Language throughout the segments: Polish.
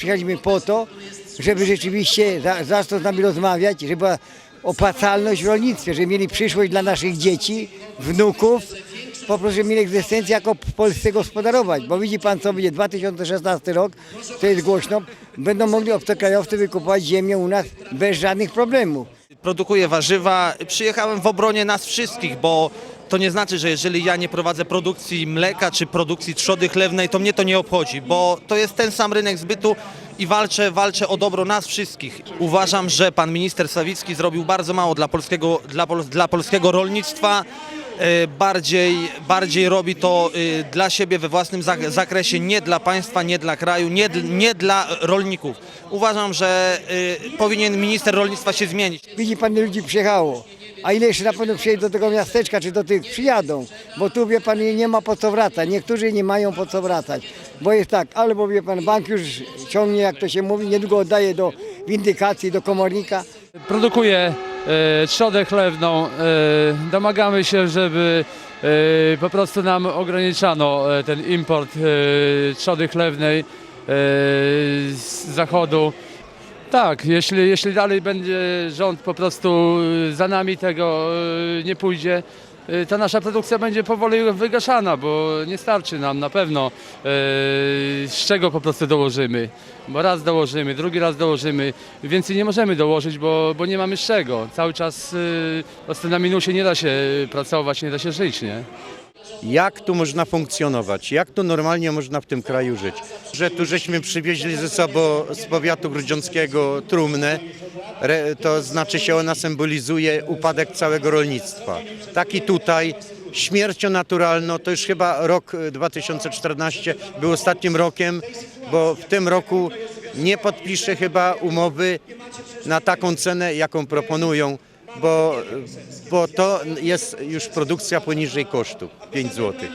Przyjechaliśmy po to, żeby rzeczywiście za- zaczął z nami rozmawiać, żeby była opłacalność w rolnictwie, żeby mieli przyszłość dla naszych dzieci, wnuków, po prostu żeby mieli egzystencję jako w Polsce gospodarować. Bo widzi pan co będzie 2016 rok, to jest głośno, będą mogli obcokrajowcy wykupować ziemię u nas bez żadnych problemów. Produkuję warzywa. Przyjechałem w obronie nas wszystkich, bo to nie znaczy, że jeżeli ja nie prowadzę produkcji mleka czy produkcji trzody chlewnej, to mnie to nie obchodzi, bo to jest ten sam rynek zbytu i walczę, walczę o dobro nas wszystkich. Uważam, że pan minister Sawicki zrobił bardzo mało dla polskiego, dla, pol- dla polskiego rolnictwa. E, Bardziej, bardziej robi to e, dla siebie we własnym zak- zakresie, nie dla państwa, nie dla kraju, nie, nie dla rolników. Uważam, że e, powinien minister rolnictwa się zmienić. Widzi pan, ile ludzi przyjechało. A ile jeszcze na pewno przyjedzie do tego miasteczka, czy do tych przyjadą, bo tu wie pan nie ma po co wracać. Niektórzy nie mają po co wracać, bo jest tak, albo wie pan, bank już ciągnie, jak to się mówi, niedługo oddaje do windykacji, do komornika. Produkuje trzodę chlewną. E, domagamy się, żeby e, po prostu nam ograniczano e, ten import e, trzody chlewnej e, z zachodu. Tak, jeśli, jeśli dalej będzie rząd po prostu e, za nami tego e, nie pójdzie, e, ta nasza produkcja będzie powoli wygaszana, bo nie starczy nam na pewno e, z czego po prostu dołożymy. Bo raz dołożymy, drugi raz dołożymy, więcej nie możemy dołożyć, bo, bo nie mamy z czego. Cały czas prostu na minusie nie da się pracować, nie da się żyć, nie? Jak tu można funkcjonować, jak tu normalnie można w tym kraju żyć. Że tu żeśmy przywieźli ze sobą z powiatu grudziąckiego trumnę, to znaczy się ona symbolizuje upadek całego rolnictwa. Tak i tutaj śmiercią naturalną, to już chyba rok e, 2014 był ostatnim rokiem, bo w tym roku nie podpiszę chyba umowy na taką cenę, jaką proponują, bo, bo to jest już produkcja poniżej kosztu 5 zł.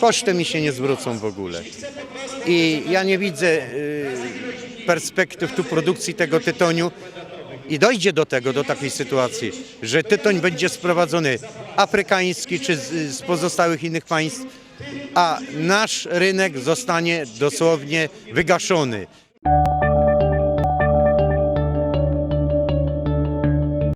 Koszty mi się nie zwrócą w ogóle. I ja nie widzę y, perspektyw tu produkcji tego tytoniu. I dojdzie do tego, do takiej sytuacji, że tytoń będzie sprowadzony afrykański czy z, z pozostałych innych państw, a nasz rynek zostanie dosłownie wygaszony.